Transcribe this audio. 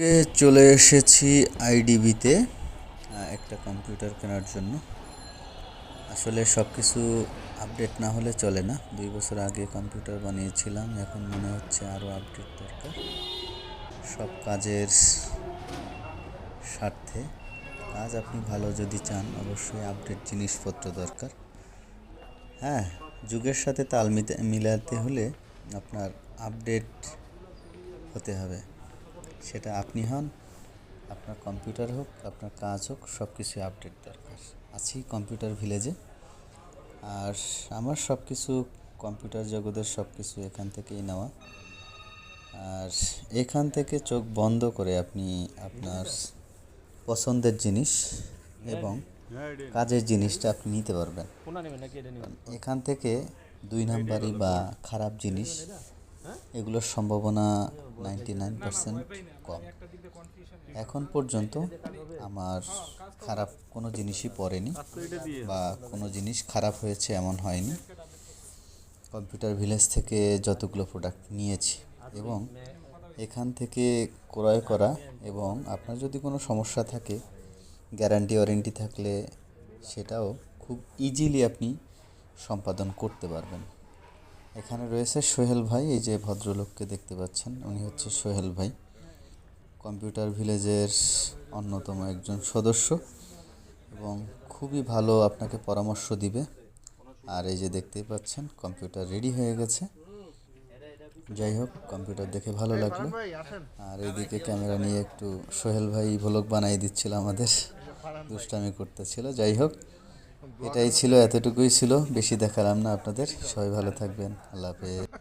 আজকে চলে এসেছি আইডিবিতে একটা কম্পিউটার কেনার জন্য। আসলে সব কিছু আপডেট না হলে চলে না। দুই বছর আগে কম্পিউটার বানিয়েছিলাম, এখন মনে হচ্ছে আরও আপডেট দরকার। সব কাজের স্বার্থে। কাজ আপনি ভালো যদি চান, অবশ্যই আপডেট জিনিসপত্র দরকার। হ্যাঁ যুগের সাথে তাল মিলাতে হলে আপনার আপডেট হতে হবে। সেটা আপনি হন আপনার কম্পিউটার হোক আপনার কাজ হোক সব কিছু আপডেট দরকার। আছি কম্পিউটার ভিলেজে। আর আমার সব কিছু কম্পিউটার জগতের সব কিছু এখান থেকেই নেওয়া। আর এখান থেকে চোখ বন্ধ করে আপনি আপনার পছন্দের জিনিস এবং কাজের জিনিসটা আপনি নিতে পারবেন। এখান থেকে দুই নাম্বারই বা খারাপ জিনিস এগুলোর সম্ভাবনা নাইনটি নাইন পার্সেন্ট কম। এখন পর্যন্ত আমার খারাপ কোনো জিনিসই পড়েনি বা কোনো জিনিস খারাপ হয়েছে এমন হয়নি। কম্পিউটার ভিলেজ থেকে যতগুলো প্রোডাক্ট নিয়েছি এবং এখান থেকে ক্রয় করা এবং আপনার যদি কোনো সমস্যা থাকে গ্যারান্টি ওয়ারেন্টি থাকলে সেটাও খুব ইজিলি আপনি সম্পাদন করতে পারবেন। এখানে রয়েছে সোহেল ভাই এই যে ভদ্রলোককে দেখতে পাচ্ছেন উনি হচ্ছে সোহেল ভাই। কম্পিউটার ভিলেজের অন্যতম একজন সদস্য এবং খুবই ভালো আপনাকে পরামর্শ দিবে। আর এই যে দেখতেই পাচ্ছেন কম্পিউটার রেডি হয়ে গেছে। যাই হোক কম্পিউটার দেখে ভালো লাগল। আর এইদিকে ক্যামেরা নিয়ে একটু সোহেল ভাই ভ্লগ বানিয়ে দিচ্ছিল আমাদের। দুষ্টামি করতেছিল। যাই হোক এটাই ছিল এতটুকুই ছিল। বেশি দেখালাম না আপনাদের। সবাই ভালো থাকবেন। আল্লাহ হাফেজ।